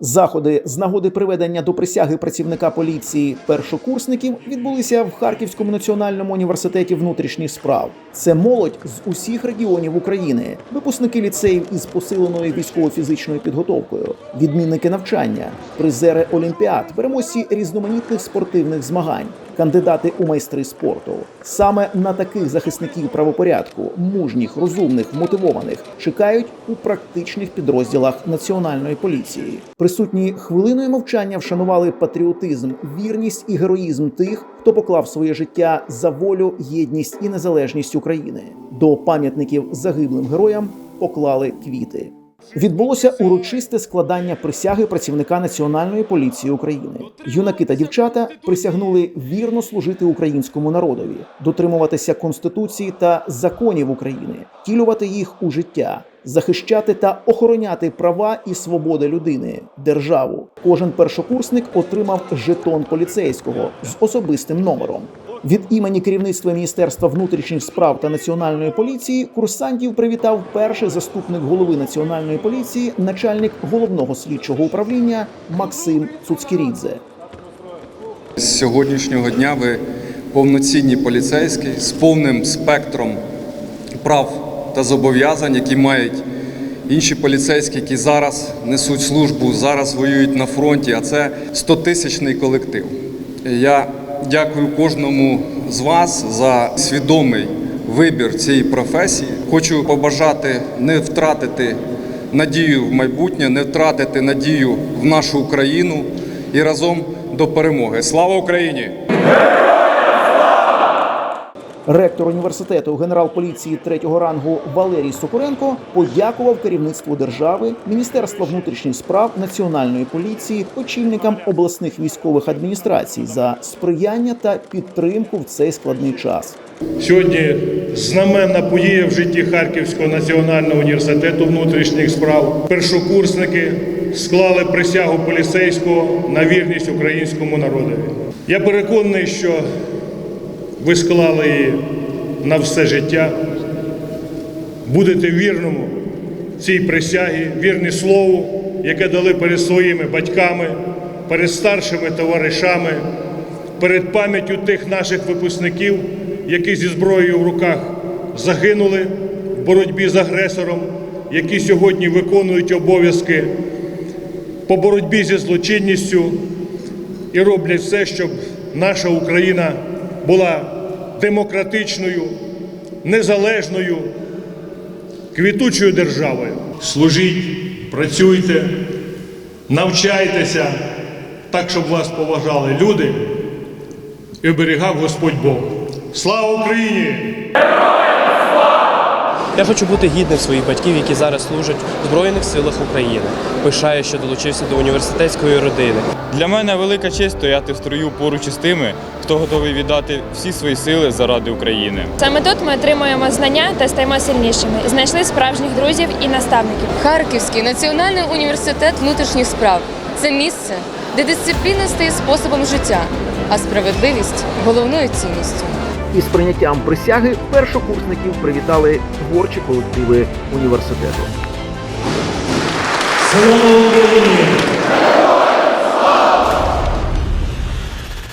Заходи з нагоди приведення до присяги працівника поліції першокурсників відбулися в Харківському національному університеті внутрішніх справ. Це молодь з усіх регіонів України, випускники ліцеїв із посиленою військово-фізичною підготовкою, відмінники навчання, призери олімпіад, переможці різноманітних спортивних змагань, кандидати у майстри спорту. Саме на таких захисників правопорядку, мужніх, розумних, мотивованих, чекають у практичних підрозділах національної поліції. Присутні хвилиною мовчання вшанували патріотизм, вірність і героїзм тих, хто поклав своє життя за волю, єдність і незалежність України. До пам'ятників загиблим героям поклали квіти. Відбулося урочисте складання присяги працівника Національної поліції України. Юнаки та дівчата присягнули вірно служити українському народові, дотримуватися конституції та законів України, втілювати їх у життя, захищати та охороняти права і свободи людини, державу. Кожен першокурсник отримав жетон поліцейського з особистим номером. Від імені керівництва Міністерства внутрішніх справ та національної поліції курсантів привітав перший заступник голови національної поліції, начальник головного слідчого управління Максим Цуцькірідзе. З сьогоднішнього дня ви повноцінні поліцейські з повним спектром прав та зобов'язань, які мають інші поліцейські, які зараз несуть службу, зараз воюють на фронті, а це 100-тисячний колектив. Я дякую кожному з вас за свідомий вибір цієї професії. Хочу побажати не втратити надію в майбутнє, не втратити надію в нашу Україну і разом до перемоги. Слава Україні! Ректор університету, генерал поліції третього рангу Валерій Сокуренко подякував керівництву держави, Міністерства внутрішніх справ, національної поліції, очільникам обласних військових адміністрацій за сприяння та підтримку в цей складний час. Сьогодні знаменна подія в житті Харківського національного університету внутрішніх справ. Першокурсники склали присягу поліцейського на вірність українському народові. Я переконаний, що ви склали її на все життя. Будете вірному цій присягі, вірні слову, яке дали перед своїми батьками, перед старшими товаришами, перед пам'яттю тих наших випускників, які зі зброєю в руках загинули в боротьбі з агресором, які сьогодні виконують обов'язки по боротьбі зі злочинністю і роблять все, щоб наша Україна була демократичною, незалежною, квітучою державою. Служіть, працюйте, навчайтеся так, щоб вас поважали люди і оберігав Господь Бог. Слава Україні! Я хочу бути гідним своїх батьків, які зараз служать в Збройних силах України. Пишаю, що долучився до університетської родини. Для мене велика честь стояти в строю поруч із тими, хто готовий віддати всі свої сили заради України. Саме тут ми отримуємо знання та стаємо сильнішими. Знайшли справжніх друзів і наставників. Харківський національний університет внутрішніх справ це місце, де дисципліна стає способом життя, а справедливість головною цінністю. Із прийняттям присяги першокурсників привітали творчі колективи університету.